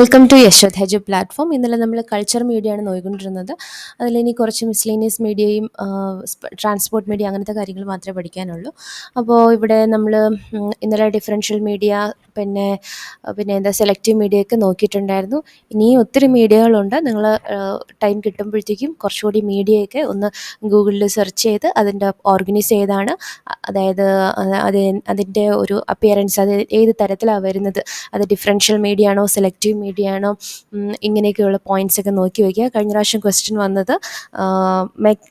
Welcome to യശ്വത് ഹെജു platform ഇന്നലെ നമ്മൾ കൾച്ചർ മീഡിയ ആണ് നോക്കിക്കൊണ്ടിരുന്നത് അതിലിനി കുറച്ച് മിസ്ലീനിയസ് മീഡിയയും ട്രാൻസ്പോർട്ട് മീഡിയ അങ്ങനത്തെ കാര്യങ്ങൾ മാത്രമേ പഠിക്കാനുള്ളൂ. അപ്പോൾ ഇവിടെ നമ്മൾ ഇന്നലെ ഡിഫറൻഷ്യൽ മീഡിയ പിന്നെ പിന്നെ എന്താ സെലക്റ്റീവ് മീഡിയയൊക്കെ നോക്കിയിട്ടുണ്ടായിരുന്നു. ഇനിയും ഒത്തിരി മീഡിയകളുണ്ട് നിങ്ങൾ ടൈം കിട്ടുമ്പോഴത്തേക്കും കുറച്ചുകൂടി മീഡിയയൊക്കെ ഒന്ന് ഗൂഗിളിൽ സെർച്ച് ചെയ്ത് അതിന്റെ ഓർഗനൈസ് ചെയ്താണ്. അതായത് അത് അതിന്റെ ഒരു അപ്പിയറൻസ് അത് ഏത് തരത്തിലാണ് വരുന്നത്? അത് ഡിഫറൻഷ്യൽ മീഡിയ ആണോ സെലക്റ്റീവ് മീഡിയ ആണോ ഇങ്ങനെയൊക്കെയുള്ള പോയിന്റ്സ് ഒക്കെ നോക്കി വയ്ക്കുക കഴിഞ്ഞ പ്രാവശ്യം ക്വസ്റ്റ്യൻ വന്നത്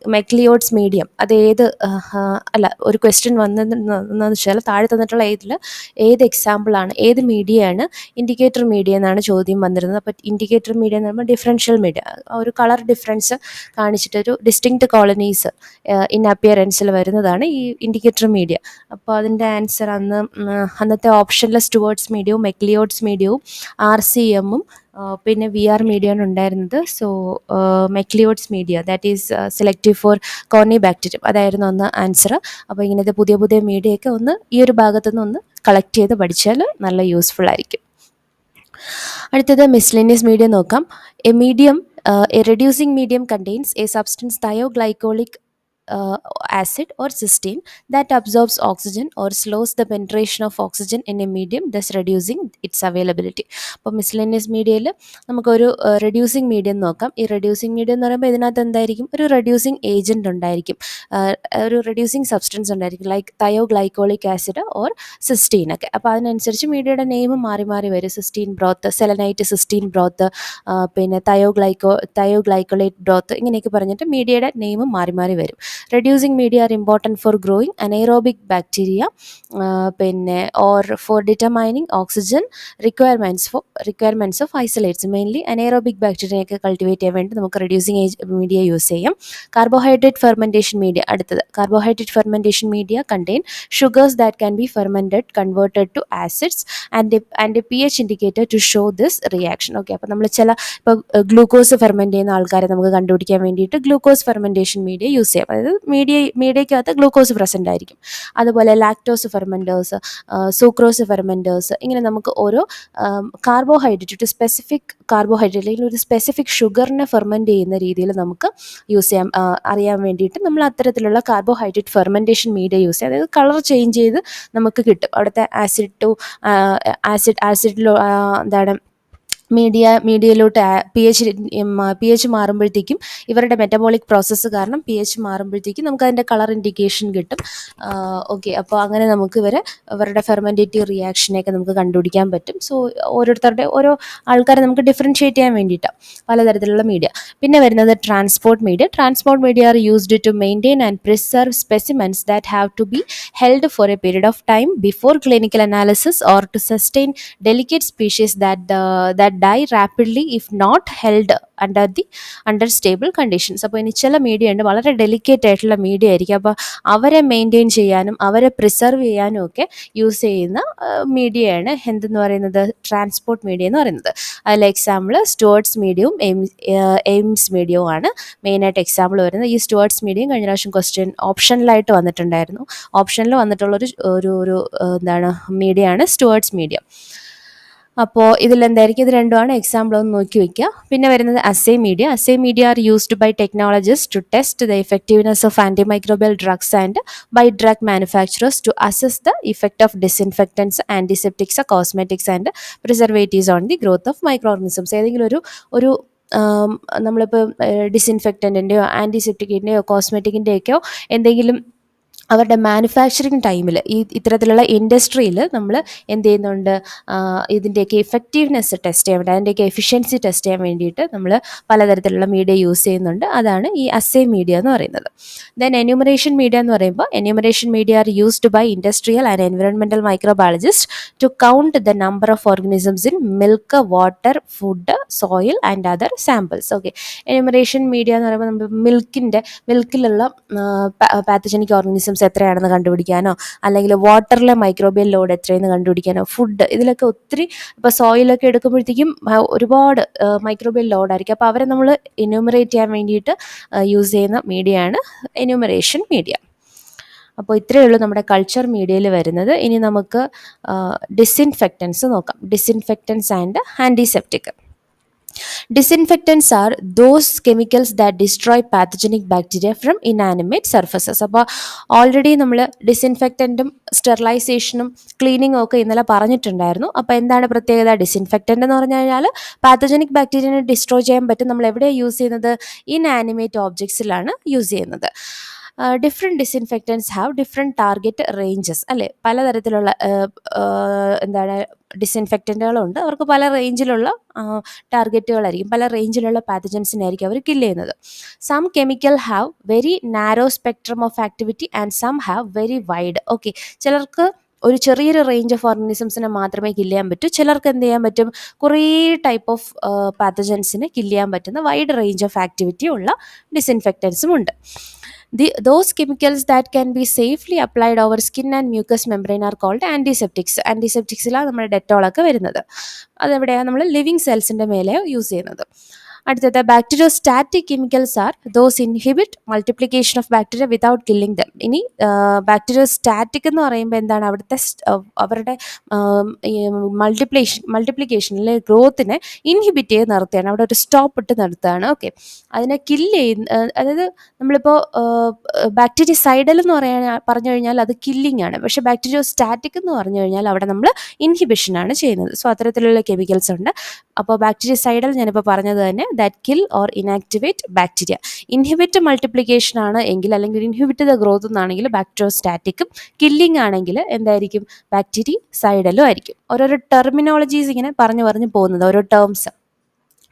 മെക്ലിയോട്സ് മീഡിയം അത് ഏത് അല്ല ഒരു ക്വസ്റ്റ്യൻ വന്നതെന്ന് വെച്ചാൽ താഴെ തന്നിട്ടുള്ള ഏതിൽ ഏത് എക്സാമ്പിളാണ് ഏത് മീഡിയയാണ് ഇൻഡിക്കേറ്റർ മീഡിയ എന്നാണ് ചോദ്യം വന്നിരുന്നത്. അപ്പോൾ ഇൻഡിക്കേറ്റർ മീഡിയ എന്ന് പറയുമ്പോൾ ഡിഫറൻഷ്യൽ മീഡിയ ഒരു കളർ ഡിഫറൻസ് കാണിച്ചിട്ട് ഒരു ഡിസ്റ്റിങ്ക്ട് കോളനീസ് ഇൻ അപ്പിയറൻസിൽ വരുന്നതാണ് ഈ ഇൻഡിക്കേറ്റർ മീഡിയ അപ്പോൾ അതിന്റെ ആൻസർ അന്ന് അന്നത്തെ ഓപ്ഷനിലെ സ്റ്റുവേർട്സ് മീഡിയവും മെക്ലിയോഡ്സ് മീഡിയവും ആർ സി എമ്മും പിന്നെ വി ആർ മീഡിയയാണ് ഉണ്ടായിരുന്നത്. So McLeod's media that is selective for corynebacterium അതായിരുന്നു ഒന്ന് ആൻസർ അപ്പോൾ ഇങ്ങനത്തെ പുതിയ പുതിയ മീഡിയയൊക്കെ ഒന്ന് ഈ ഒരു ഭാഗത്തുനിന്ന് ഒന്ന് കളക്ട് ചെയ്ത് പഠിച്ചാൽ നല്ല യൂസ്ഫുൾ ആയിരിക്കും. അടുത്തത് മിസ്ലിനിയസ് മീഡിയ നോക്കാം. A medium a reducing medium contains a substance thioglycolic uh, acid or cysteine that absorbs oxygen or slows the penetration of oxygen in a medium thus reducing its availability. അപ്പോൾ miscellaneous മീഡിയയിൽ നമുക്കൊരു reducing medium നോക്കാം. ഈ reducing medium എന്ന് പറയുമ്പോൾ ഇതിനകത്ത് എന്തായിരിക്കും? ഒരു റെഡ്യൂസിങ് ഏജന്റ് ഉണ്ടായിരിക്കും. ഒരു റെഡ്യൂസിങ് സബ്സ്റ്റൻസ് ഉണ്ടായിരിക്കും like thioglycolic acid or cysteine ഒക്കെ. അപ്പോൾ അതിനനുസരിച്ച് മീഡിയയുടെ നെയിം മാറി മാറി വരും. Cysteine broth selenite cysteine broth പിന്നെ തയോഗ്ലൈക്കോ തയോഗ്ലൈക്കോളേറ്റ് തയോ ഗ്ലൈക്കോളേറ്റ് ബ്രോത്ത് ഇങ്ങനെയൊക്കെ പറഞ്ഞിട്ട് മീഡിയയുടെ നെയിം മാറി മാറി വരും. Reducing media are important for growing anaerobic bacteria പിന്നെ or for determining oxygen requirements for requirements of isolates mainly anaerobic ബാക്ടീരിയയൊക്കെ cultivate ചെയ്യാൻ വേണ്ടി നമുക്ക് റെഡ്യൂസിങ് ഏജ് മീഡിയ യൂസ് ചെയ്യാം. കാർബോഹൈഡ്രേറ്റ് ഫെർമെന്റേഷൻ മീഡിയ അടുത്തത്. Carbohydrate fermentation media contain sugars that can be fermented converted to acids and and P H indicator to show this reaction okay അപ്പോൾ നമ്മൾ ചില ഇപ്പോൾ glucose ferment ചെയ്യുന്ന ആൾക്കാരെ നമുക്ക് കണ്ടുപിടിക്കാൻ വേണ്ടിയിട്ട് ഗ്ലൂക്കോസ് ഫെർമെന്റേഷൻ മീഡിയ യൂസ് ചെയ്യാം. അതായത് മീഡിയ മീഡിയക്കകത്ത് ഗ്ലൂക്കോസ് പ്രസന്റ് ആയിരിക്കും അതുപോലെ ലാക്ടോസ് ഫെർമെന്റേഴ്സ് സൂക്രോസ് ഫെർമെന്റേഴ്സ് ഇങ്ങനെ നമുക്ക് ഓരോ കാർബോഹൈഡ്രേറ്റ് ഒരു സ്പെസിഫിക് കാർബോഹൈഡ്രേറ്റ് അല്ലെങ്കിൽ ഒരു സ്പെസിഫിക് ഷുഗറിനെ ഫെർമെന്റ് ചെയ്യുന്ന രീതിയിൽ നമുക്ക് യൂസ് ചെയ്യാൻ അറിയാൻ വേണ്ടിയിട്ട് നമ്മൾ അത്തരത്തിലുള്ള കാർബോഹൈഡ്രേറ്റ് ഫെർമെന്റേഷൻ മീഡിയ യൂസ് ചെയ്യാം. അതായത് കളർ ചേഞ്ച് ചെയ്ത് നമുക്ക് കിട്ടും. അവിടുത്തെ ആസിഡ് ടു ആസിഡ് ആസിഡിലോ എന്താണ് മീഡിയ മീഡിയയിലോട്ട് പി എച്ച് പി എച്ച് മാറുമ്പോഴത്തേക്കും ഇവരുടെ മെറ്റബോളിക് പ്രോസസ്സ് കാരണം പി എച്ച് മാറുമ്പോഴത്തേക്കും നമുക്ക് അതിന്റെ കളർ ഇൻഡിക്കേഷൻ കിട്ടും ഓക്കെ അപ്പോൾ അങ്ങനെ നമുക്ക് ഇവരെ അവരുടെ ഫെർമെന്റേറ്റീവ് റിയാക്ഷനെയൊക്കെ നമുക്ക് കണ്ടുപിടിക്കാൻ പറ്റും. സോ ഓരോരുത്തരുടെ ഓരോ ആൾക്കാരെ നമുക്ക് ഡിഫറൻഷ്യേറ്റ് ചെയ്യാൻ വേണ്ടിയിട്ടാണ് പലതരത്തിലുള്ള മീഡിയ പിന്നെ വരുന്നത് transport media transport media are used to maintain and preserve specimens that have to be held for a period of time before clinical analysis or to sustain delicate species that that die rapidly if not held under the under stable conditions അപ്പോൾ ഇനി ചില media ഉണ്ട് വളരെ delicate ആയിട്ടുള്ള media ആയിരിക്കും. അപ്പോൾ അവരെ maintain ചെയ്യാനും അവരെ പ്രിസർവ് ചെയ്യാനും ഒക്കെ യൂസ് ചെയ്യുന്ന മീഡിയയാണ് എന്തെന്ന് പറയുന്നത് ട്രാൻസ്പോർട്ട് മീഡിയ എന്ന് പറയുന്നത്. അതിൽ എക്സാമ്പിൾ സ്റ്റുവേർട്സ് മീഡിയവും എയിംസ് എയിംസ് മീഡിയവും ആണ് മെയിനായിട്ട് എക്സാമ്പിൾ വരുന്നത്. ഈ സ്റ്റുവേർട്സ് മീഡിയം കഴിഞ്ഞ പ്രാവശ്യം ക്വസ്റ്റ്യൻ ഓപ്ഷനിലായിട്ട് വന്നിട്ടുണ്ടായിരുന്നു. ഓപ്ഷനിൽ വന്നിട്ടുള്ളൊരു ഒരു ഒരു എന്താണ് മീഡിയ ആണ് സ്റ്റുവേർട്സ് മീഡിയ അപ്പോൾ ഇതിലെന്തായിരിക്കും? ഇത് രണ്ടുമാണ്. എക്സാമ്പിൾ ഒന്ന് നോക്കി വയ്ക്കുക പിന്നെ വരുന്നത് assay media assay media are used by technologist to test the effectiveness of antimicrobial drugs and by drug manufacturers to assess the effect of disinfectants antiseptics cosmetics and preservatives on the growth of microorganisms ഏതെങ്കിലും ഒരു ഒരു നമ്മളിപ്പോൾ ഡിസ്ഇൻഫെക്റ്റന്റിന്റെയോ ആന്റിസെപ്റ്റിക്കിന്റെയോ കോസ്മെറ്റിക്കിന്റെയൊക്കെയോ എന്തെങ്കിലും അവരുടെ manufacturing ടൈമിൽ ഈ ഇത്തരത്തിലുള്ള ഇൻഡസ്ട്രിയിൽ നമ്മൾ എന്ത് ചെയ്യുന്നുണ്ട്? ഇതിന്റെയൊക്കെ എഫക്റ്റീവ്നെസ് ടെസ്റ്റ് ചെയ്യാൻ വേണ്ടി അതിന്റെയൊക്കെ എഫിഷ്യൻസി ടെസ്റ്റ് ചെയ്യാൻ വേണ്ടിയിട്ട് നമ്മൾ പലതരത്തിലുള്ള മീഡിയ യൂസ് ചെയ്യുന്നുണ്ട്. അതാണ് ഈ അസേ മീഡിയ എന്ന് പറയുന്നത്. ദെൻ എന്യൂമറേഷൻ മീഡിയ എന്ന് പറയുമ്പോൾ enumeration media are used by industrial and environmental microbiologist to count the number of organisms in milk water food soil and other samples okay enumeration media എന്ന് പറയുമ്പോൾ നമ്മൾ മിൽക്കിന്റെ മിൽക്കിലുള്ള പാത്തജനിക് ഓർഗനിസംസ് എത്രയാണെന്ന് കണ്ടുപിടിക്കാനോ അല്ലെങ്കിൽ വാട്ടറിലെ microbial load എത്രയെന്ന് കണ്ടുപിടിക്കാനോ food ഇതിലൊക്കെ ഒത്തിരി ഇപ്പോൾ സോയിലൊക്കെ എടുക്കുമ്പോഴത്തേക്കും ഒരുപാട് മൈക്രോബിയൽ ലോഡായിരിക്കും അപ്പോൾ അവരെ നമ്മൾ എന്യൂമറേറ്റ് ചെയ്യാൻ വേണ്ടിയിട്ട് യൂസ് ചെയ്യുന്ന മീഡിയയാണ് എന്യൂമറേഷൻ മീഡിയ അപ്പോൾ ഇത്രയേ ഉള്ളൂ നമ്മുടെ കൾച്ചർ മീഡിയയിൽ വരുന്നത്. ഇനി നമുക്ക് ഡിസിൻഫെക്റ്റൻസ് നോക്കാം. Disinfectants and antiseptic disinfectants are those chemicals that destroy pathogenic bacteria from inanimate surfaces അപ്പോൾ ഓൾറെഡി നമ്മൾ ഡിസിൻഫെക്റ്റന്റും സ്റ്റെറിലൈസേഷനും ക്ലീനിങ്ങും ഒക്കെ ഇന്നലെ പറഞ്ഞിട്ടുണ്ടായിരുന്നു. അപ്പോൾ എന്താണ് പ്രത്യേകത? ഡിസിൻഫെക്റ്റന്റ് എന്ന് പറഞ്ഞു കഴിഞ്ഞാൽ പാത്തജനിക് ബാക്ടീരിയനെ ഡിസ്ട്രോയ് ചെയ്യാൻ പറ്റും. നമ്മൾ എവിടെയാണ് യൂസ് ചെയ്യുന്നത് ഇനാനിമേറ്റ് ഓബ്ജക്ട്സിലാണ് യൂസ് ചെയ്യുന്നത്. Different disinfectants have different target ranges അല്ലേ? പലതരത്തിലുള്ള എന്താണ് ഡിസിൻഫെക്റ്റന്റുകളുണ്ട് അവർക്ക് പല റേഞ്ചിലുള്ള ടാർഗറ്റുകളായിരിക്കും പല റേഞ്ചിലുള്ള പാത്തജൻസിനായിരിക്കും അവർ കില്ല് ചെയ്യുന്നത്. Some chemical have very narrow spectrum of activity and some have very wide okay ചിലർക്ക് ഒരു ചെറിയൊരു റേഞ്ച് ഓഫ് ഓർഗനിസംസിനെ മാത്രമേ കില്ല് ചെയ്യാൻ പറ്റൂ. ചിലർക്ക് എന്ത് ചെയ്യാൻ പറ്റും? കുറേ ടൈപ്പ് ഓഫ് പാത്തജൻസിനെ കില്ല് ചെയ്യാൻ പറ്റുന്ന വൈഡ് റേഞ്ച് ഓഫ് ആക്ടിവിറ്റി ഉള്ള ഡിസ്ഇൻഫെക്റ്റൻസും ഉണ്ട്. The those chemicals that can be safely applied over skin and mucous membrane are called antiseptics ആന്റിസെപ്റ്റിക്സിലാണ് നമ്മുടെ ഡെറ്റോളൊക്കെ വരുന്നത്. അതെവിടെയാണ് നമ്മൾ ലിവിങ് സെൽസിന്റെ മേലെ യൂസ് ചെയ്യുന്നത്. അടുത്തത് bacteriostatic chemicals are those inhibit multiplication of bacteria without killing them ഇനി ബാക്ടീരിയോ സ്റ്റാറ്റിക് എന്ന് പറയുമ്പോൾ എന്താണ് അവിടുത്തെ അവരുടെ മൾട്ടിപ്ലേഷൻ മൾട്ടിപ്ലിക്കേഷൻ അല്ലെങ്കിൽ ഗ്രോത്തിനെ ഇൻഹിബിറ്റ് ചെയ്ത് നിർത്തുകയാണ്. അവിടെ ഒരു സ്റ്റോപ്പ് ഇട്ട് നിർത്തുകയാണ്. ഓക്കെ അതിനെ കില്ല് ചെയ്യുന്ന അതായത് നമ്മളിപ്പോൾ ബാക്ടീരിയ സൈഡൽ എന്ന് പറയാൻ പറഞ്ഞു കഴിഞ്ഞാൽ അത് കില്ലിംഗ് ആണ്. പക്ഷേ ബാക്ടീരിയോ സ്റ്റാറ്റിക് എന്ന് പറഞ്ഞു കഴിഞ്ഞാൽ അവിടെ നമ്മൾ ഇൻഹിബിഷൻ ആണ് ചെയ്യുന്നത്. സോ അത്തരത്തിലുള്ള കെമിക്കൽസ് ഉണ്ട്. അപ്പോൾ ബാക്ടീരിയ സൈഡൽ ഞാനിപ്പോൾ പറഞ്ഞത് തന്നെ that kill or inactivate bacteria inhibit multiplication ആണ് എങ്കിൽ അല്ലെങ്കിൽ ഇൻഹിബിറ്റ് ദ ഗ്രോത്ത് എന്നാണെങ്കിൽ ബാക്ടീരിയോ സ്റ്റാറ്റിക്കും കില്ലിംഗ് ആണെങ്കിൽ എന്തായിരിക്കും? ബാക്ടീരിയ സൈഡലും ആയിരിക്കും. ഓരോരോ ടെർമിനോളജീസ് ഇങ്ങനെ പറഞ്ഞു പറഞ്ഞു പോകുന്നത് ഓരോ ടേംസ്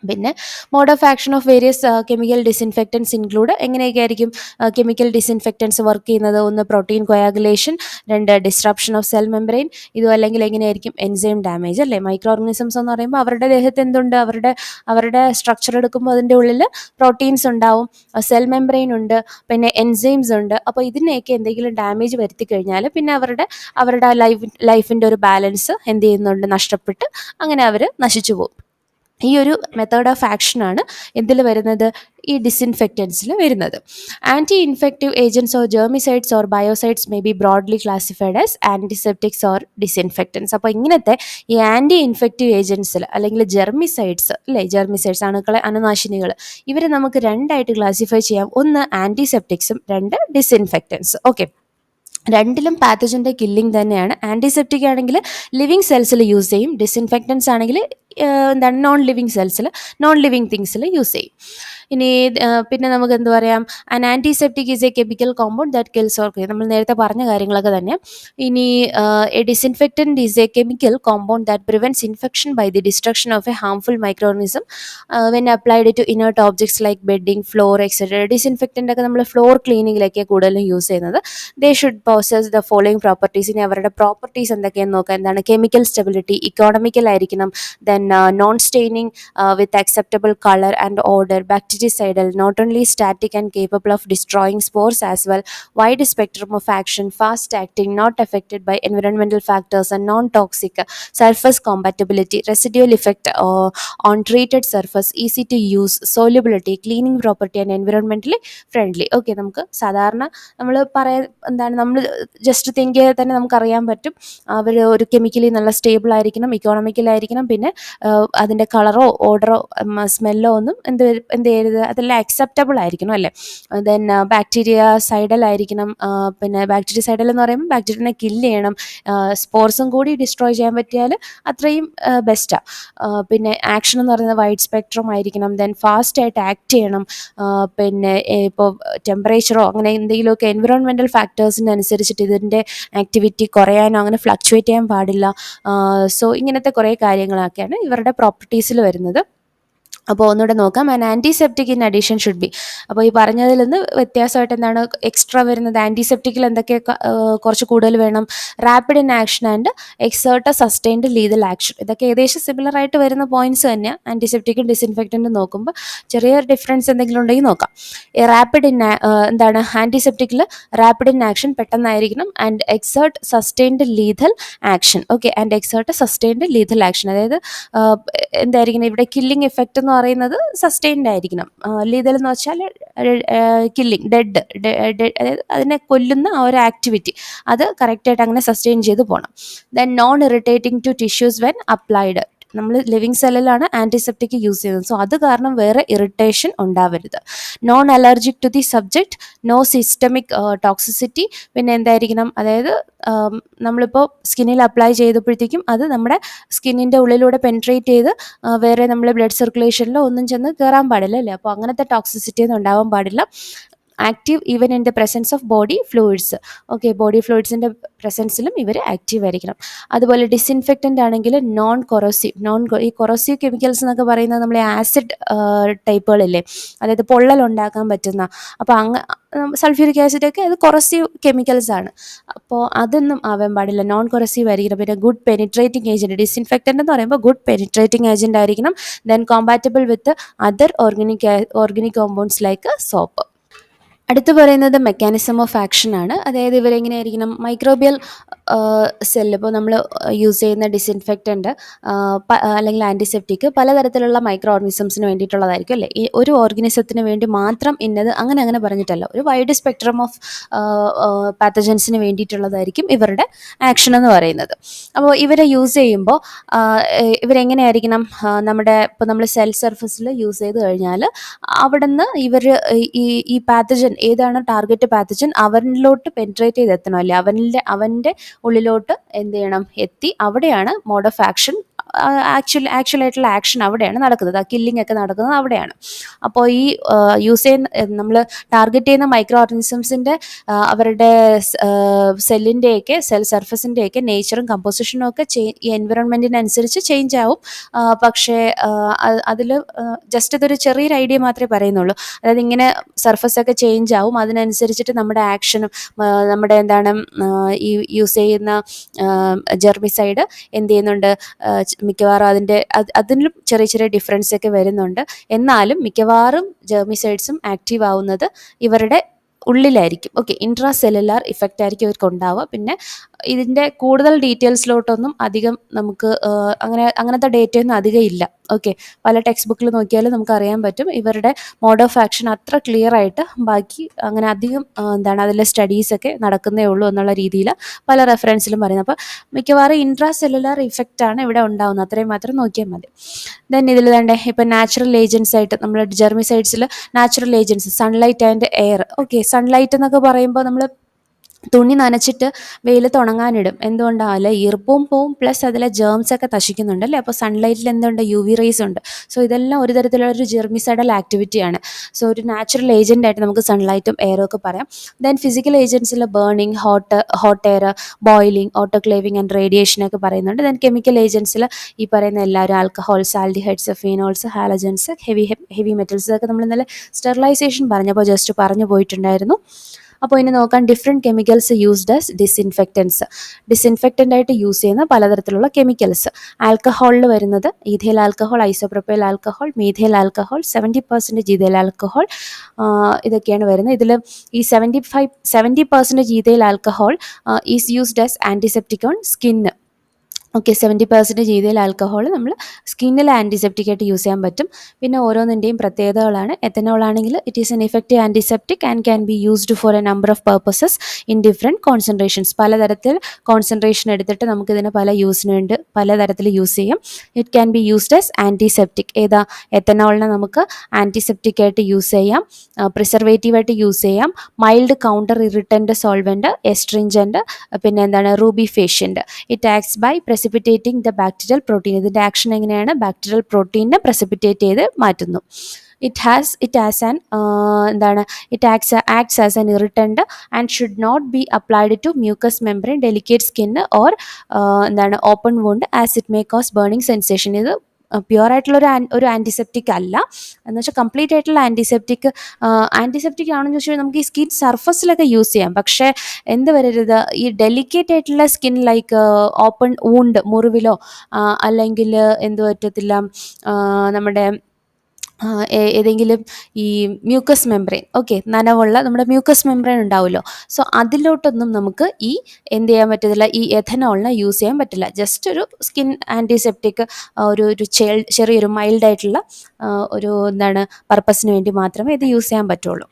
പിന്നെ mode of action of various chemical disinfectants include എങ്ങനെയൊക്കെ ആയിരിക്കും കെമിക്കൽ ഡിസിൻഫെക്റ്റൻസ് വർക്ക് ചെയ്യുന്നത്? ഒന്ന് പ്രോട്ടീൻ കൊയാഗുലേഷൻ രണ്ട് ഡിസ്ട്രപ്ഷൻ ഓഫ് സെൽ മെമ്പറൈൻ ഇതും അല്ലെങ്കിൽ എങ്ങനെയായിരിക്കും? എൻസൈം ഡാമേജ് അല്ലേ? മൈക്രോ ഓർഗാനിസംസ് എന്ന് പറയുമ്പോൾ അവരുടെ ദേഹത്ത് എന്തുണ്ട്? അവരുടെ അവരുടെ സ്ട്രക്ചർ എടുക്കുമ്പോൾ അതിന്റെ ഉള്ളിൽ പ്രോട്ടീൻസ് ഉണ്ടാവും സെൽ മെമ്പറൈൻ ഉണ്ട് പിന്നെ എൻസൈംസ് ഉണ്ട്. അപ്പോൾ ഇതിനെയൊക്കെ എന്തെങ്കിലും ഡാമേജ് വരുത്തി കഴിഞ്ഞാൽ പിന്നെ അവരുടെ അവരുടെ ലൈഫ് ലൈഫിന്റെ ഒരു ബാലൻസ് എന്ത് ചെയ്യുന്നുണ്ട്? നഷ്ടപ്പെട്ട് അങ്ങനെ അവർ നശിച്ചു പോകും. ഈ ഒരു മെത്തേഡ് ഓഫ് ആക്ഷനാണ് എന്തിൽ വരുന്നത് ഈ ഡിസിൻഫെക്റ്റൻസിൽ വരുന്നത്. Anti infective agents or germicides or biocides may be broadly classified as antiseptics or disinfectants അപ്പോൾ ഇങ്ങനത്തെ ഈ ആന്റി ഇൻഫെക്റ്റീവ് ഏജൻസിൽ അല്ലെങ്കിൽ ജെർമിസൈഡ്സ് അല്ലേ ജെർമിസൈഡ്സ് അണുക്കളെ അണുനാശിനികൾ ഇവരെ നമുക്ക് രണ്ടായിട്ട് ക്ലാസിഫൈ ചെയ്യാം. ഒന്ന് ആന്റിസെപ്റ്റിക്സും രണ്ട് ഡിസിൻഫെക്റ്റൻസ് ഓക്കെ രണ്ടിലും പാത്തജന്റെ കില്ലിംഗ് തന്നെയാണ്. ആന്റിസെപ്റ്റിക് ആണെങ്കിൽ ലിവിങ് സെൽസിൽ യൂസ് ചെയ്യും ഡിസിൻഫെക്റ്റൻസ് ആണെങ്കിൽ എന്താണ് നോൺ ലിവിങ് സെൽസിൽ നോൺ ലിവിങ് തിങ്സിൽ യൂസ് ചെയ്യും. ഇനി പിന്നെ നമുക്ക് എന്ത് പറയാം an antiseptic is a chemical compound that kills or നമ്മൾ നേരത്തെ പറഞ്ഞ കാര്യങ്ങളൊക്കെ തന്നെ. ഇനി a disinfectant is a chemical compound that prevents infection by the destruction of a harmful micro organism when applied to inert objects like bedding floor etcetera disinfectant ഒക്കെ നമ്മൾ floor ക്ലീനിങ്ങിലൊക്കെ കൂടുതലും യൂസ് ചെയ്യുന്നത്. They should possess the following properties ഇനി അവരുടെ properties എന്തൊക്കെയാണെന്ന് നോക്കാം. എന്താണ് കെമിക്കൽ സ്റ്റെബിലിറ്റി ഇക്കോണമിക്കൽ ആയിരിക്കണം then non uh, with acceptable color and order bactericidal, not only static and capable of destroying spores as well, wide spectrum of action, fast acting, not affected by environmental factors, and non toxic, surface compatibility, residual effect uh, on treated surface, easy to use, solubility, cleaning property, and environmentally friendly. Okay നമുക്ക് സാധാരണ നമ്മൾ പറയാൻ എന്താണ് നമ്മൾ just think ചെയ്താൽ തന്നെ നമുക്കറിയാൻ പറ്റും അവർ ഒരു കെമിക്കലി നല്ല സ്റ്റേബിൾ ആയിരിക്കണം ഇക്കോണമിക്കലായിരിക്കണം പിന്നെ അതിന്റെ കളറോ ഓർഡറോ സ്മെല്ലോ ഒന്നും എന്ത് എന്ത് ചെയ്യരുത്. അതെല്ലാം അക്സെപ്റ്റബിൾ ആയിരിക്കണം അല്ലേ? ദെൻ ബാക്ടീരിയ സൈഡലായിരിക്കണം പിന്നെ ബാക്ടീരിയ സൈഡൽ എന്ന് പറയുമ്പോൾ ബാക്ടീരിയനെ കില്ല് ചെയ്യണം. സ്പോർസും കൂടി ഡിസ്ട്രോയ് ചെയ്യാൻ പറ്റിയാൽ അത്രയും ബെസ്റ്റാണ് പിന്നെ ആക്ഷൻ എന്ന് പറയുന്നത് വൈഡ് സ്പെക്ട്രം ആയിരിക്കണം. ദെൻ ഫാസ്റ്റായിട്ട് ആക്ട് ചെയ്യണം. പിന്നെ ഇപ്പോൾ ടെമ്പറേച്ചറോ അങ്ങനെ എന്തെങ്കിലുമൊക്കെ എൻവിറോൺമെന്റൽ ഫാക്ടേഴ്സിനനുസരിച്ചിട്ട് ഇതിന്റെ ആക്ടിവിറ്റി കുറയാനോ അങ്ങനെ ഫ്ലക്ച്വേറ്റ് ചെയ്യാൻ പാടില്ല. സോ ഇങ്ങനത്തെ കുറേ കാര്യങ്ങളൊക്കെയാണ് ഇവരുടെ പ്രോപ്പർട്ടീസിൽ വരുന്നത്. അപ്പോൾ ഒന്നുകൂടെ നോക്കാം. And antiseptic in addition should be അപ്പോൾ ഈ പറഞ്ഞതിൽ നിന്ന് വ്യത്യാസമായിട്ട് എന്താണ് എക്സ്ട്രാ വരുന്നത്? ആന്റിസെപ്റ്റിക്കിൽ എന്തൊക്കെ കുറച്ച് കൂടുതൽ വേണം? Rapid in action and exert sustained lethal action ഇതൊക്കെ ഏകദേശം സിമിലർ ആയിട്ട് വരുന്ന പോയിന്റ്സ് തന്നെയാണ് ആന്റിസെപ്റ്റിക്കും ഡിസിൻഫെക്റ്റന്റും നോക്കുമ്പോൾ ചെറിയൊരു ഡിഫറൻസ് എന്തെങ്കിലും ഉണ്ടെങ്കിൽ നോക്കാം. റാപ്പിഡ് ഇൻ എന്താണ് ആന്റിസെപ്റ്റിക്കിൽ rapid in action പെട്ടെന്നായിരിക്കണം. And exert sustained lethal action okay and exert sustained lethal action അതായത് എന്തായിരിക്കണം? ഇവിടെ കില്ലിംഗ് എഫക്റ്റ് എന്ന് പറയുന്നത് സസ്റ്റൈൻഡ് ആയിരിക്കണം. ലീതൽ എന്ന് വെച്ചാൽ കില്ലിങ് ഡെഡ് അതായത് അതിനെ കൊല്ലുന്ന ആ ഒരു ആക്ടിവിറ്റി അത് കറക്റ്റായിട്ട് അങ്ങനെ സസ്റ്റെയിൻ ചെയ്ത് പോകണം then non irritating to tissues when applied നമ്മൾ ലിവിങ് സെല്ലിലാണ് ആന്റിസെപ്റ്റിക് യൂസ് ചെയ്യുന്നത്. സോ അത് കാരണം വേറെ ഇറിറ്റേഷൻ ഉണ്ടാവരുത്. Non allergic to the subject no systemic toxicity പിന്നെ എന്തായിരിക്കണം? അതായത് ആം, നമ്മളിപ്പോൾ സ്കിന്നിൽ അപ്ലൈ ചെയ്തപ്പോഴത്തേക്കും അത് നമ്മുടെ സ്കിന്നിന്റെ ഉള്ളിലൂടെ പെൻട്രേറ്റ് ചെയ്ത് വേറെ നമ്മൾ ബ്ലഡ് സർക്കുലേഷനിലോ ഒന്നും ചെന്ന് കയറാൻ പാടില്ല അല്ലേ? അപ്പോൾ അങ്ങനത്തെ ടോക്സിസിറ്റി ഒന്നും ഉണ്ടാവാൻ പാടില്ല. Active even in the presence of body fluids okay body ഫ്ലൂയിഡ്സിന്റെ പ്രസൻസിലും ഇവർ ആക്റ്റീവ് ആയിരിക്കണം. അതുപോലെ ഡിസിൻഫെക്റ്റന്റ് ആണെങ്കിൽ നോൺ കൊറോസീവ് നോൺ ഈ കൊറോസീവ് കെമിക്കൽസ് എന്നൊക്കെ പറയുന്നത് നമ്മളെ ആസിഡ് ടൈപ്പുകളില്ലേ അതായത് പൊള്ളൽ ഉണ്ടാക്കാൻ പറ്റുന്ന. അപ്പോൾ അങ്ങ് സൾഫ്യൂരിക് ആസിഡൊക്കെ അത് കൊറസീവ് കെമിക്കൽസ് ആണ്. അപ്പോൾ അതൊന്നും ആവാൻ പാടില്ല. നോൺ കൊറസീവ് ആയിരിക്കണം. പിന്നെ ഗുഡ് പെനിട്രേറ്റിംഗ് ഏജന്റ് ഡിസിൻഫെക്റ്റന്റ് എന്ന് പറയുമ്പോൾ ഗുഡ് പെനിട്രേറ്റിംഗ് ഏജന്റ് ആയിരിക്കണം. Then compatible with other organic organic compounds like soap അടുത്ത് പറയുന്നത് മെക്കാനിസം ഓഫ് ആക്ഷൻ ആണ്. അതായത് ഇവരെങ്ങനെയായിരിക്കണം? മൈക്രോബിയൽ സെല്ല് ഇപ്പോൾ നമ്മൾ യൂസ് ചെയ്യുന്ന ഡിസിൻഫെക്റ്റന്റ് അല്ലെങ്കിൽ ആന്റിസെപ്റ്റിക് പലതരത്തിലുള്ള മൈക്രോ ഓർഗനിസംസിന് വേണ്ടിയിട്ടുള്ളതായിരിക്കും അല്ലേ? ഈ ഒരു ഓർഗനിസത്തിന് വേണ്ടി മാത്രം ഇന്നത് അങ്ങനെ അങ്ങനെ പറഞ്ഞിട്ടല്ല. ഒരു വൈഡ് സ്പെക്ട്രം ഓഫ് പാത്തജൻസിന് വേണ്ടിയിട്ടുള്ളതായിരിക്കും ഇവരുടെ ആക്ഷൻ എന്ന് പറയുന്നത്. അപ്പോൾ ഇവരെ യൂസ് ചെയ്യുമ്പോൾ ഇവരെങ്ങനെയായിരിക്കണം? നമ്മുടെ ഇപ്പോൾ നമ്മൾ സെൽ സർഫസിൽ യൂസ് ചെയ്ത് കഴിഞ്ഞാൽ അവിടെ നിന്ന് ഇവർ ഈ ഈ പാത്തജൻ ഏതാണ് ടാർഗറ്റ് പാത്തജൻ അവനിലോട്ട് പെൻട്രേറ്റ് ചെയ്ത് എത്തണം അല്ലെ അവനിലെ അവന്റെ ഉള്ളിലോട്ട് എന്ത് ചെയ്യണം? എത്തി. അവിടെയാണ് മോഡ് ഓഫ് ആക്ഷൻ ആക്ച്വൽ ആയിട്ടുള്ള ആക്ഷൻ അവിടെയാണ് നടക്കുന്നത്. ആ കില്ലിംഗ് ഒക്കെ നടക്കുന്നത് അവിടെയാണ്. അപ്പോൾ ഈ യൂസ് ചെയ്യുന്ന നമ്മൾ ടാർഗറ്റ് ചെയ്യുന്ന മൈക്രോ ഓർഗനിസംസിന്റെ അവരുടെ സെല്ലിന്റെയൊക്കെ സെൽ സർഫസിന്റെയൊക്കെ നേച്ചറും കമ്പോസിഷനും ഒക്കെ ഈ എൻവിറോൺമെന്റിനനുസരിച്ച് ചേഞ്ച് ആവും. പക്ഷേ അതിൽ ജസ്റ്റ് ഇതൊരു ചെറിയൊരു ഐഡിയ മാത്രമേ പറയുന്നുള്ളൂ. അതായത് ഇങ്ങനെ സർഫസ് ഒക്കെ ചേഞ്ച് ആവും. അതിനനുസരിച്ചിട്ട് നമ്മുടെ ആക്ഷനും നമ്മുടെ എന്താണ് ഈ യൂസ് ചെയ്യുന്ന ജെർമിസൈഡ് എന്ത് ചെയ്യുന്നുണ്ട് മിക്കവാറും അതിന്റെ അത് അതിലും ചെറിയ ചെറിയ ഡിഫറൻസ് ഒക്കെ വരുന്നുണ്ട്. എന്നാലും മിക്കവാറും ജെർമിസൈഡ്സും ആക്റ്റീവ് ആവുന്നത് ഇവരുടെ ഉള്ളിലായിരിക്കും. ഓക്കെ ഇൻട്രാ സെല്ലുലാർ ഇഫക്റ്റ് ആയിരിക്കും അവർക്ക് ഉണ്ടാവുക. പിന്നെ ഇതിന്റെ കൂടുതൽ ഡീറ്റെയിൽസിലോട്ടൊന്നും അധികം നമുക്ക് അങ്ങനെ അങ്ങനത്തെ ഡേറ്റയൊന്നും അധികം ഇല്ല. ഓക്കെ പല ടെക്സ്റ്റ് ബുക്കിൽ നോക്കിയാലും നമുക്ക് അറിയാൻ പറ്റും. ഇവരുടെ മോഡ് ഓഫ് ആക്ഷൻ അത്ര ക്ലിയർ ആയിട്ട് ബാക്കി അങ്ങനെ അധികം എന്താണ് അതിലെ സ്റ്റഡീസൊക്കെ നടക്കുന്നേ ഉള്ളൂ എന്നുള്ള രീതിയിൽ പല റെഫറൻസിലും പറയുന്നത്. അപ്പോൾ മിക്കവാറും ഇൻട്രാ സെല്ലുലാർ ഇഫക്റ്റ് ആണ് ഇവിടെ ഉണ്ടാവുന്നത്. അത്രയും മാത്രം നോക്കിയാൽ മതി. ദെൻ ഇതിൽ തന്നെ ഇപ്പം നാച്ചുറൽ ഏജൻസ് ആയിട്ട് നമ്മൾ ജെർമിസൈഡ്സിൽ natural agents sunlight and air okay sunlight എന്നൊക്കെ പറയുമ്പോൾ നമ്മൾ തുണി നനച്ചിട്ട് വെയിലത്ത് ഉണങ്ങാനിടും എന്തുകൊണ്ടാണ്? അല്ല ഈർപ്പവും പോവും പ്ലസ് അതിലെ ജേംസ് ഒക്കെ നശിക്കുന്നുണ്ട് അല്ലേ? അപ്പോൾ സൺലൈറ്റിൽ എന്തുണ്ട്? യു വി റേസ് ഉണ്ട്. സോ ഇതെല്ലാം ഒരു തരത്തിലുള്ള ഒരു ജെർമിസൈഡൽ ആക്ടിവിറ്റിയാണ് സോ ഒരു നാച്ചുറൽ ഏജന്റ് ആയിട്ട് നമുക്ക് സൺലൈറ്റും എയറും ഒക്കെ പറയാം. Then physical ഏജൻസിൽ burning hot hot air boiling autoclaving and radiation ഒക്കെ പറയുന്നുണ്ട്. ദെൻ കെമിക്കൽ ഏജൻസിൽ ഈ പറയുന്ന എല്ലാവരും alcohols aldehydes phenols halogens heavy heavy metals ഒക്കെ നമ്മൾ ഇന്നലെ സ്റ്റെറിലൈസേഷൻ പറഞ്ഞപ്പോൾ ജസ്റ്റ് പറഞ്ഞു പോയിട്ടുണ്ടായിരുന്നു. അപ്പോൾ ഇനി നോക്കാം different chemicals used as disinfectants disinfectant ആയിട്ട് യൂസ് ചെയ്യുന്ന പലതരത്തിലുള്ള കെമിക്കൽസ് ആൽക്കഹോളിൽ വരുന്നത് ethyl alcohol isopropyl alcohol methyl alcohol seventy percentage ethyl alcohol ഇതൊക്കെയാണ് വരുന്നത്. ഇതിൽ ഈ seventy five seventy percentage ethyl alcohol is used as antiseptic on skin okay seventy percentage ചെയ്തതിൽ ആൽക്കഹോൾ നമ്മൾ സ്കിന്നിൽ ആന്റിസെപ്റ്റിക് ആയിട്ട് യൂസ് ചെയ്യാൻ പറ്റും. പിന്നെ ഓരോന്നിന്റെയും പ്രത്യേകതകളാണ്. എത്തനോൾ ആണെങ്കിൽ it is an effective antiseptic and can be used for a number of purposes in different concentrations പലതരത്തിൽ കോൺസെൻട്രേഷൻ എടുത്തിട്ട് നമുക്കിതിന് പല യൂസിന് വേണ്ടി പലതരത്തിൽ യൂസ് ചെയ്യും. It can be used as antiseptic ഏതാ? എത്തനോളിനെ നമുക്ക് ആന്റിസെപ്റ്റിക് ആയിട്ട് യൂസ് ചെയ്യാം. പ്രിസർവേറ്റീവ് ആയിട്ട് യൂസ് ചെയ്യാം. Mild counter irritant solvent astringent പിന്നെ എന്താണ്? Rubefacient it acts by precipitating the bacterial protein ഇതിന്റെ ആക്ഷൻ എങ്ങനെയാണ്? ബാക്ടീരിയൽ പ്രോട്ടീനെ പ്രസിപ്പിറ്റേറ്റ് ചെയ്ത് മാറ്റുന്നു. It has it as an എന്താണ്? It acts acts as an irritant and should not be applied to mucous membrane delicate skin or എന്താണ്? Open wound as it may burning sensation ഇത് pure ആയിട്ടുള്ള ഒരു ഒരു antiseptic അല്ല. എന്ന് വെച്ചാൽ complete ആയിട്ടുള്ള ആന്റിസെപ്റ്റിക് ആന്റിസെപ്റ്റിക് ആണെന്ന് വെച്ചാൽ നമുക്ക് ഈ സ്കിൻ സർഫസിലൊക്കെ യൂസ് ചെയ്യാം. പക്ഷേ എന്ത് വരരുത്? ഈ ഡെലിക്കേറ്റ് ആയിട്ടുള്ള സ്കിൻ ലൈക്ക് ഓപ്പൺ ഊണ്ട് മുറിവിലോ അല്ലെങ്കിൽ എന്ത് പറ്റത്തില്ല നമ്മുടെ ഏതെങ്കിലും ഈ മ്യൂക്കസ് മെംബ്രെയിൻ ഓക്കെ നനവുള്ള നമ്മുടെ മ്യൂക്കസ് മെംബ്രെയിൻ ഉണ്ടാവുമല്ലോ. സോ അതിലോട്ടൊന്നും നമുക്ക് ഈ എന്ത് ചെയ്യാൻ പറ്റത്തില്ല? ഈ എഥനോളിനെ യൂസ് ചെയ്യാൻ പറ്റില്ല. ജസ്റ്റ് ഒരു സ്കിൻ ആന്റിസെപ്റ്റിക് ഒരു ഒരു ചെറിയൊരു മൈൽഡായിട്ടുള്ള ഒരു എന്താണ് പർപ്പസിന് വേണ്ടി മാത്രമേ ഇത് യൂസ് ചെയ്യാൻ പറ്റുള്ളൂ.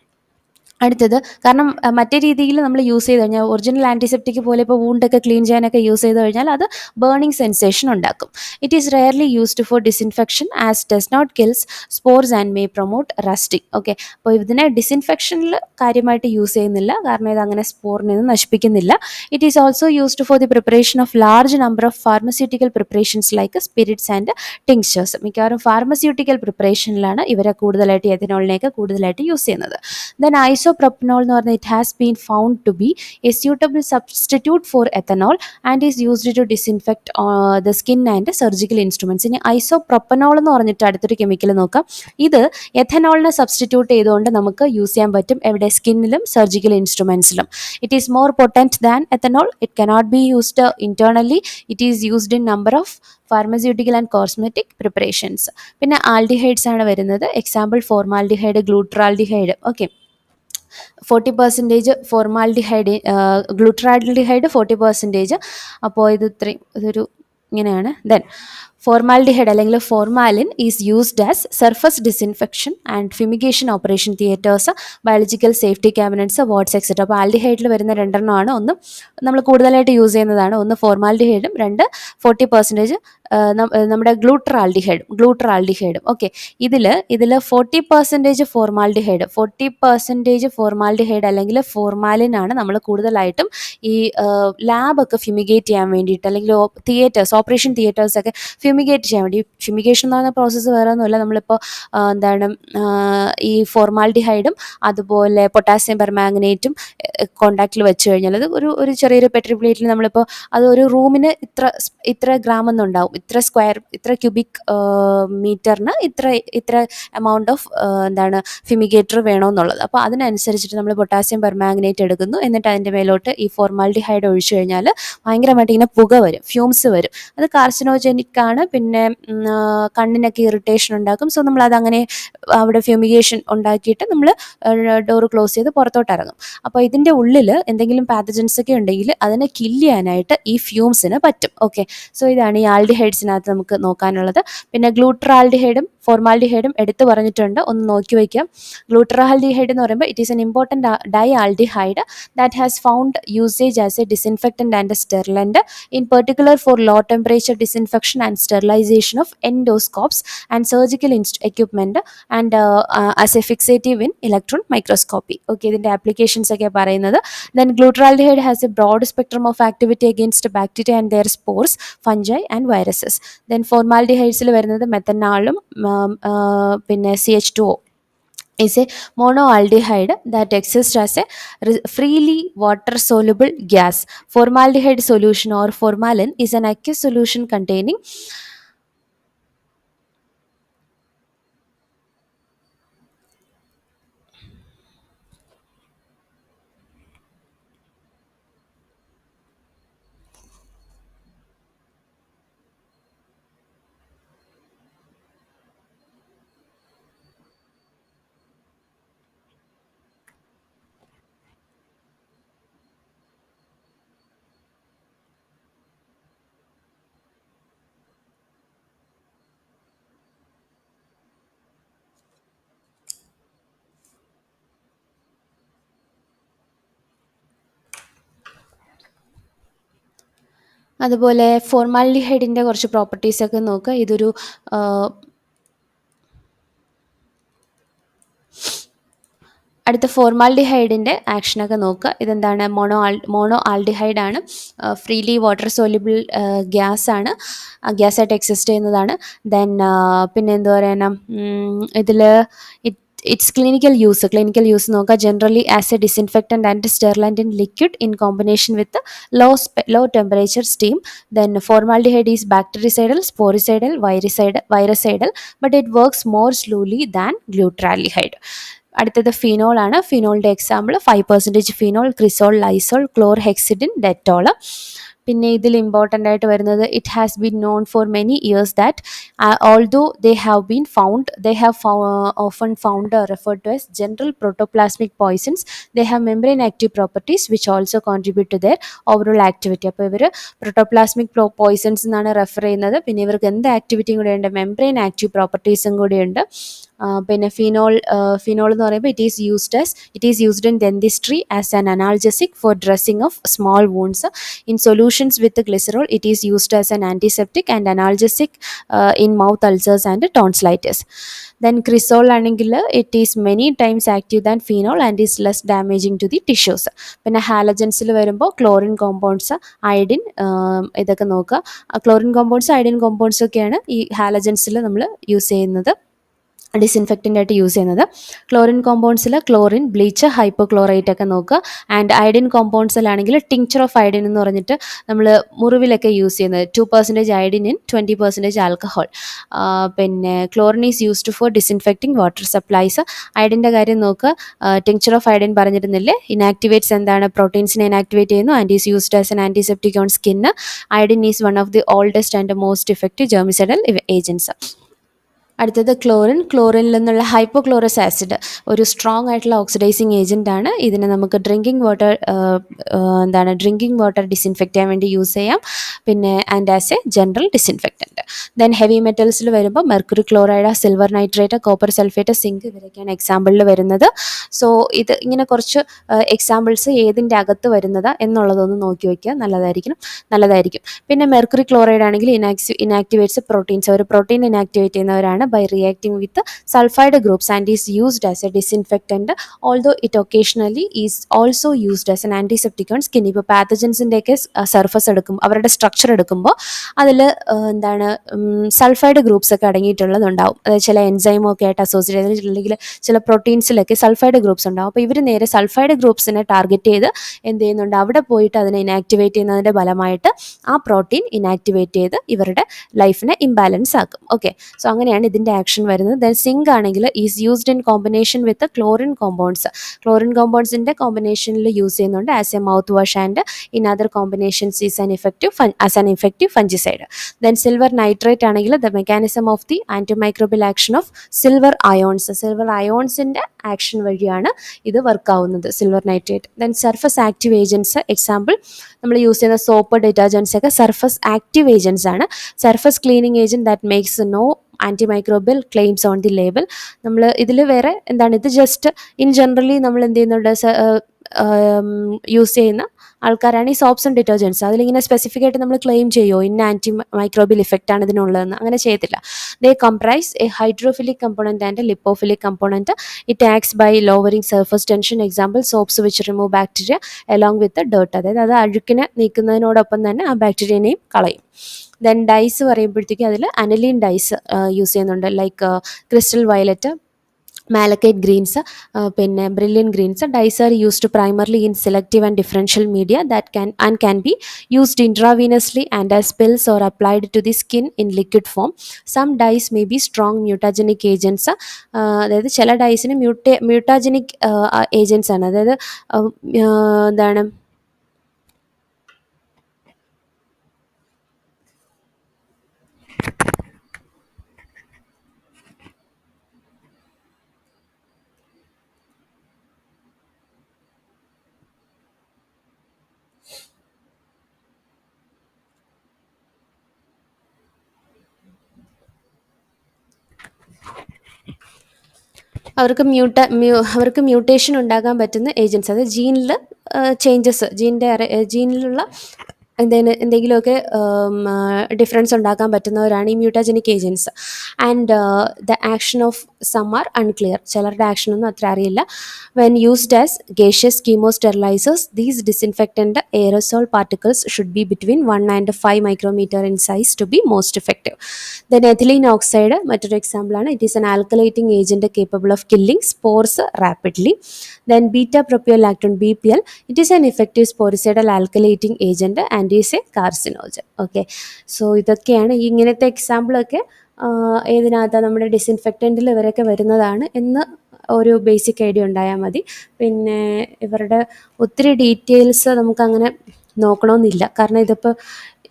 അടുത്തത് കാരണം മറ്റേ രീതിയിൽ നമ്മൾ യൂസ് ചെയ്ത് കഴിഞ്ഞാൽ ഒറിജിനൽ ആന്റിസെപ്റ്റിക് പോലെ ഇപ്പോൾ വൂണ്ടൊക്കെ ക്ലീൻ ചെയ്യാനൊക്കെ യൂസ് ചെയ്ത് കഴിഞ്ഞാൽ അത് ബേണിംഗ് സെൻസേഷൻ ഉണ്ടാക്കും. It is rarely used for disinfection as does not kills spores and may promote rusting okay അപ്പോൾ ഇതിനെ ഡിസിൻഫെക്ഷനിൽ കാര്യമായിട്ട് യൂസ് ചെയ്യുന്നില്ല. കാരണം ഇത് അങ്ങനെ സ്പോറിനെ നശിപ്പിക്കുന്നില്ല. It is also used for the preparation of large number of pharmaceutical preparations like spirits and tinctures മിക്കവാറും ഫാർമസ്യൂട്ടിക്കൽ പ്രിപ്പറേഷനിലാണ് ഇവരെ കൂടുതലായിട്ട് എഥനോളിനെയൊക്കെ കൂടുതലായിട്ട് യൂസ് ചെയ്യുന്നത്. ദെൻ ഐസോപ്രൊപ്പനോൾ എന്ന് പറഞ്ഞാൽ it has been found to be a suitable substitute for ethanol and is used to disinfect the skin and surgical instruments ഇനി isopropanol എന്ന് പറഞ്ഞിട്ട് അടുത്തൊരു കെമിക്കൽ നോക്കാം. ഇത് എഥനോളിനെ സബ്സ്റ്റിറ്റ്യൂട്ട് ചെയ്തുകൊണ്ട് നമുക്ക് യൂസ് ചെയ്യാൻ പറ്റും എവിടെ? സ്കിന്നിലും surgical ഇൻസ്ട്രുമെൻസിലും it is more potent than ethanol it cannot be used internally it is used in number of pharmaceutical and cosmetic preparations പിന്നെ ആൽഡിഹൈഡ്സ് ആണ് വരുന്നത്. Example formaldehyde glutaraldehyde okay forty percentage formaldehyde glutaraldehyde forty percentage അപ്പോൾ ഇത് ഇത്രയും ഇതൊരു ഇങ്ങനെയാണ്. Then formaldehyde അല്ലെങ്കിൽ formalin is used as surface disinfection and fumigation operation theatres biological safety cabinets what's etcetera അപ്പോൾ ആൽഡിഹൈഡിൽ വരുന്ന രണ്ടെണ്ണമാണ്. ഒന്ന് നമ്മൾ കൂടുതലായിട്ട് യൂസ് ചെയ്യുന്നതാണ്. ഒന്ന് ഫോർമാൽഡിഹൈഡും രണ്ട് ഫോർട്ടി പെർസെന്റേജ് നമ്മുടെ ഗ്ലൂട്രാൽഡിഹൈഡും ഗ്ലൂട്രാൽഡിഹൈഡും ഓക്കെ ഇതിൽ ഇതിൽ forty percentage formaldehyde forty percentage formaldehyde അല്ലെങ്കിൽ ഫോർമാലിനാണ് നമ്മൾ കൂടുതലായിട്ടും ഈ ലാബൊക്കെ ഫ്യൂമിഗേറ്റ് ചെയ്യാൻ വേണ്ടിയിട്ട് അല്ലെങ്കിൽ തിയേറ്റേഴ്സ് ഓപ്പറേഷൻ തിയേറ്റേഴ്സൊക്കെ ഫ്യൂമിഗേറ്റ് ചെയ്യാൻ വേണ്ടി. ഫ്യൂമിഗേഷൻ എന്ന് പറയുന്ന പ്രോസസ്സ് വേറെ ഒന്നുമില്ല. നമ്മളിപ്പോൾ എന്താണ് ഈ ഫോർമാൽഡിഹൈഡും അതുപോലെ പൊട്ടാസ്യം പെർമാംഗനേറ്റും കോണ്ടാക്റ്റിൽ വെച്ച് കഴിഞ്ഞാൽ അത് ഒരു ഒരു ചെറിയൊരു പെട്രി പ്ലേറ്റിൽ നമ്മളിപ്പോൾ അത് ഒരു റൂമിന് ഇത്ര ഇത്ര ഗ്രാം എന്നുണ്ടാവും ഇത്ര സ്ക്വയർ ഇത്ര ക്യൂബിക് മീറ്ററിന് ഇത്ര ഇത്ര എമൗണ്ട് ഓഫ് എന്താണ് ഫിമിഗേറ്റർ വേണമെന്നുള്ളത് അപ്പോൾ അതിനനുസരിച്ചിട്ട് നമ്മൾ പൊട്ടാസ്യം പെർമാഗ്നേറ്റ് എടുക്കുന്നു. എന്നിട്ട് അതിന്റെ മേലോട്ട് ഈ ഫോർമാൽഡിഹൈഡ് ഒഴിച്ചു കഴിഞ്ഞാൽ ഭയങ്കരമായിട്ട് ഇങ്ങനെ പുക വരും ഫ്യൂംസ് വരും. അത് കാർസിനോജനിക് ആണ്. പിന്നെ കണ്ണിനൊക്കെ ഇറിറ്റേഷൻ ഉണ്ടാക്കും. സോ നമ്മൾ അതങ്ങനെ അവിടെ ഫ്യൂമിഗേഷൻ ഉണ്ടാക്കിയിട്ട് നമ്മൾ ഡോർ ക്ലോസ് ചെയ്ത് പുറത്തോട്ട് ഇറങ്ങും. അപ്പോൾ ഇതിന്റെ ഉള്ളിൽ എന്തെങ്കിലും പാത്തജൻസ് ഒക്കെ ഉണ്ടെങ്കിൽ അതിനെ കില്ല് ചെയ്യാനായിട്ട് ഈ ഫ്യൂംസിന് പറ്റും. ഓക്കെ സോ ഇതാണ് ഈ ഹെയ്ഡ്സിനകത്ത് നമുക്ക് നോക്കാനുള്ളത്. പിന്നെ ഗ്ലൂട്രാൽഡിഹൈഡും ഫോർമാലിഡിഹൈഡും എടുത്ത് പറഞ്ഞിട്ടുണ്ട്. ഒന്ന് നോക്കി വയ്ക്കാം. ഗ്ലൂട്രാൽഡിഹൈഡ് എന്ന് പറയുമ്പോൾ it is an important dialdehyde that has found usage as a disinfectant and sterilant in particular for low temperature disinfection and sterilization of endoscopes and surgical inst equipment and as a fixative in electron microscopy okay ഇതിന്റെ applications ഒക്കെ പറയുന്നത്. Then glutaraldehyde has a broad spectrum of activity against bacteria and their spores fungi and virus and viruses then formaldehydes വരുന്നത് മെത്തനാളും പിന്നെ C H two O is a monoaldehyde that exists as a freely water soluble gas. Formaldehyde solution or formalin is an aqueous solution containing അതുപോലെ ഫോർമാലിഡിഹൈഡിന്റെ കുറച്ച് പ്രോപ്പർട്ടീസൊക്കെ നോക്കുക. ഇതൊരു അടുത്ത ഫോർമാൽഡിഹൈഡിന്റെ ആക്ഷനൊക്കെ നോക്കുക. ഇതെന്താണ്? മോണോ ആൾ മോണോ ആൽഡിഹൈഡ് ആണ്. ഫ്രീലി വാട്ടർ സോലിബിൾ ഗ്യാസ് ആണ്. ഗ്യാസായിട്ട് എക്സിസ്റ്റ് ചെയ്യുന്നതാണ്. ദെൻ പിന്നെ എന്താ പറയുക ഇതിൽ it it's clinical use clinical use നോക്കുക generally as a disinfectant and sterilant in liquid in combination with low low temperature steam then formaldehyde is bactericidal sporicidal viricide virucidal but it works more slowly than glutaraldehyde അടുത്തത് phenol ആണ്. ഫിനോളിന്റെ example five percentage phenol cresol Lysol chlorhexidine Dettol പിന്നെ ഇതിൽ important ആയിട്ട് വരുന്നത് it has been known for many years that although they have been found they have often found refer to as general protoplasmic poisons they have membrane active properties which also contribute to their overall activity അപ്പോൾ ഇവർ protoplasmic poisons എന്നാണ് refer ചെയ്യുന്നത്. പിന്നെ ഇവർക്ക് എന്ത് ആക്ടിവിറ്റിയും കൂടെ ഉണ്ട്? Membrane active പ്രോപ്പർട്ടീസും കൂടിയുണ്ട് പിന്നെ ഫിനോൾ ഫിനോൾ എന്ന് പറയുമ്പോൾ it is used as it is used in dentistry as an analgesic for dressing of small wounds in solutions with glycerol it is used as an antiseptic and analgesic in mouth ulcers and tonsillitis then cresol ആണെങ്കിൽ it is many times active than phenol and is less damaging to the tissues പിന്നെ ഹാലജൻസിൽ വരുമ്പോൾ chlorine compounds iodine ഇതൊക്കെ നോക്കുക. Chlorine compounds iodine compounds ഒക്കെയാണ് ഈ ഹാലജൻസിൽ നമ്മൾ use ചെയ്യുന്നത്. ഡിസിൻഫെക്റ്റന്റ് ആയിട്ട് യൂസ് ചെയ്യുന്നത് ക്ലോറിൻ കോമ്പൗണ്ട്സിൽ ക്ലോറിൻ ബ്ലീച്ച് ഹൈപ്പോക്ലോറൈറ്റ് ഒക്കെ നോക്കുക. ആൻഡ് അയഡിൻ കോമ്പൗണ്ട്സിലാണെങ്കിൽ ടിങ്ചർ ഓഫ് അയഡിൻ എന്ന് പറഞ്ഞിട്ട് നമ്മൾ മുറിവിലൊക്കെ യൂസ് ചെയ്യുന്നത്. Two percentage iodine in twenty percentage alcohol പിന്നെ chlorine is used for disinfecting water supplies അയഡിന്റെ കാര്യം നോക്കുക. ടിങ്ചർ ഓഫ് അയഡിൻ പറഞ്ഞിരുന്നില്ലേ? ഇനാക്ടിവേറ്റ്സ് എന്താണ്? പ്രോട്ടീൻസിനെ ഇനാക്ടിവേറ്റ് ചെയ്യുന്നു. And is used as an antiseptic on skin iodine is one of the oldest and most effective germicidal agents അടുത്തത് chlorine. ക്ലോറിനിൽ നിന്നുള്ള hypochlorous acid ഒരു സ്ട്രോങ് ആയിട്ടുള്ള ഓക്സിഡൈസിങ് ഏജന്റ് ആണ്. ഇതിനെ നമുക്ക് ഡ്രിങ്കിങ് വാട്ടർ എന്താണ് ഡ്രിങ്കിങ് വാട്ടർ ഡിസിൻഫെക്റ്റ് ചെയ്യാൻ വേണ്ടി യൂസ് ചെയ്യാം. പിന്നെ and as a general disinfectant then heavy മെറ്റൽസിൽ വരുമ്പോൾ mercury chloride silver nitrate copper sulphate zinc ഇവരൊക്കെയാണ് എക്സാമ്പിളിൽ വരുന്നത്. സോ ഇത് ഇങ്ങനെ കുറച്ച് എക്സാമ്പിൾസ് ഏതിന്റെ അകത്ത് വരുന്നത് എന്നുള്ളതൊന്ന് നോക്കി വയ്ക്കുക നല്ലതായിരിക്കും നല്ലതായിരിക്കും. പിന്നെ മെർക്കുറി ക്ലോറൈഡ് ആണെങ്കിൽ ഇനാക്സി ഇനാക്ടിവേറ്റ്സ് പ്രോട്ടീൻസ് ഒരു പ്രോട്ടീൻ ഇനാക്ടിവേറ്റ് ചെയ്യുന്നവരാണ് by reacting with sulfide groups and is used as a disinfectant although it occasionally is also used as an antiseptic on skin. ഇപ്പോൾ പാത്തജൻസിന്റെയൊക്കെ സർഫസ് എടുക്കും അവരുടെ സ്ട്രക്ചർ എടുക്കുമ്പോൾ അതിൽ എന്താണ് സൾഫൈഡ് ഗ്രൂപ്പ്സ് ഒക്കെ അടങ്ങിയിട്ടുള്ളതുണ്ടാവും. അതായത് ചില എൻസൈമോ ഒക്കെ ആയിട്ട് അസോസിയേറ്റ് ചെയ്തിട്ടുണ്ടെങ്കിൽ ചില പ്രോട്ടീൻസിലൊക്കെ സൾഫൈഡ് ഗ്രൂപ്പ്സ് ഉണ്ടാവും. അപ്പോൾ ഇവർ നേരെ സൾഫൈഡ് ഗ്രൂപ്പ്സിനെ ടാർഗറ്റ് ചെയ്ത് എന്ത് ചെയ്യുന്നുണ്ട്? അവിടെ പോയിട്ട് അതിനെ ഇനാക്ടിവേറ്റ് ചെയ്യുന്നതിന്റെ ഫലമായിട്ട് ആ പ്രോട്ടീൻ ഇനാക്ടിവേറ്റ് ചെയ്ത് ഇവരുടെ ലൈഫിനെ ഇംബാലൻസ് ആക്കും. ഓക്കെ സോ അങ്ങനെയാണ് ഇതിന്റെ ആക്ഷൻ വരുന്നത്. ദെൻ സിങ്ക് ആണെങ്കിൽ is used in combination with chlorine compounds chlorine കോമ്പൗണ്ട്സിന്റെ കോമ്പിനേഷനിൽ യൂസ് ചെയ്യുന്നുണ്ട് as a mouthwash and in other combinations is an effective as an effective fungicide then silver nitrate ആണെങ്കിൽ the mechanism of the antimicrobial action of silver ions silver അയോൺസിന്റെ action വഴിയാണ് ഇത് work ആവുന്നത് silver nitrate then surface active agents example നമ്മൾ use ചെയ്യുന്ന soap detergents ഒക്കെ surface active agents ആണ്. Surface cleaning agent that makes no antimicrobial claims on the label നമ്മൾ ഇതിൽ വേറെ എന്താണ് ഇത് ജസ്റ്റ് ഇൻ ജനറലി നമ്മൾ എന്ത് ചെയ്യുന്നുണ്ട് യൂസ് ചെയ്യുന്ന ആൾക്കാരാണ് ഈ സോപ്സ് ആൻഡ് ഡിറ്റർജൻസ് അതിലിങ്ങനെ സ്പെസിഫിക് ആയിട്ട് നമ്മൾ ക്ലെയിം ചെയ്യുമോ ഇന്ന ആന്റി മൈക്രോബിയൽ ഇഫക്റ്റ് ആണ് ഇതിനുള്ളതെന്ന്. അങ്ങനെ ചെയ്യത്തില്ല. They comprise a hydrophilic component and lipophilic component it acts by lowering surface tension example soaps which remove bacteria along with dirt അതായത് അത് അഴുക്കിനെ നീക്കുന്നതിനോടൊപ്പം തന്നെ ആ ബാക്ടീരിയനെയും കളയും. ദെൻ ഡൈസ് പറയുമ്പോഴത്തേക്കും അതിൽ അനലിൻ ഡൈസ് യൂസ് ചെയ്യുന്നുണ്ട്. Like crystal violet malachite greens പിന്നെ brilliant greens dyes are used primarily in selective and differential media that can and can be used intravenously and as pills or applied to the skin in liquid form some dyes may be strong mutagenic agents അതായത് ചില ഡൈസിന് മ്യൂട്ടേ മ്യൂട്ടാജനിക് agents ആണ്. അതായത് എന്താണ് അവർക്ക് മ്യൂട്ട mu അവർക്ക് mutation ഉണ്ടാകാൻ പറ്റുന്ന agents അതായത് ജീനിൽ ചേഞ്ചസ് ജീനിന്റെ ജീനിലുള്ള എന്തെങ്കിലും എന്തെങ്കിലുമൊക്കെ ഡിഫറൻസ് ഉണ്ടാക്കാൻ പറ്റുന്നവരാണ് ഈ mutagenic agents and the action of some are unclear ചിലരുടെ ആക്ഷനൊന്നും അത്ര അറിയില്ല. When used as gaseous chemo sterilisers these disinfectant aerosol particles should be between one and five micrometre in size to be most effective then ethylene oxide മറ്റൊരു എക്സാമ്പിളാണ് it is an alkylating agent capable of killing spores rapidly then beta propiolactone B P L it is an effective sporicidal alkylating agent and is a carcinogen okay so ഇതൊക്കെയാണ് ഇങ്ങനത്തെ എക്സാമ്പിളൊക്കെ ഏതിനകത്താണ് നമ്മുടെ ഡിസിൻഫെക്റ്റന്റിൽ ഇവരൊക്കെ വരുന്നതാണ് എന്ന് ഒരു basic idea ഉണ്ടായാൽ മതി. പിന്നെ ഇവരുടെ ഒത്തിരി ഡീറ്റെയിൽസ് നമുക്കങ്ങനെ നോക്കണമെന്നില്ല. കാരണം ഇതിപ്പോൾ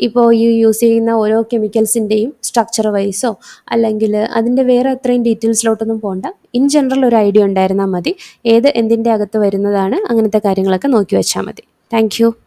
ഇപ്പോൾ ഈ യൂസ് ചെയ്യുന്ന ഓരോ കെമിക്കൽസിന്റെയും സ്ട്രക്ചർ വൈസോ അല്ലെങ്കിൽ അതിന്റെ വേറെ അത്രയും ഡീറ്റെയിൽസിലോട്ടൊന്നും പോകണ്ട ഇൻ ജനറൽ ഒരു ഐഡിയ ഉണ്ടായിരുന്നാൽ മതി. ഏത് എന്തിന്റെ അകത്ത് വരുന്നതാണ് അങ്ങനത്തെ കാര്യങ്ങളൊക്കെ നോക്കി വെച്ചാൽ മതി. താങ്ക്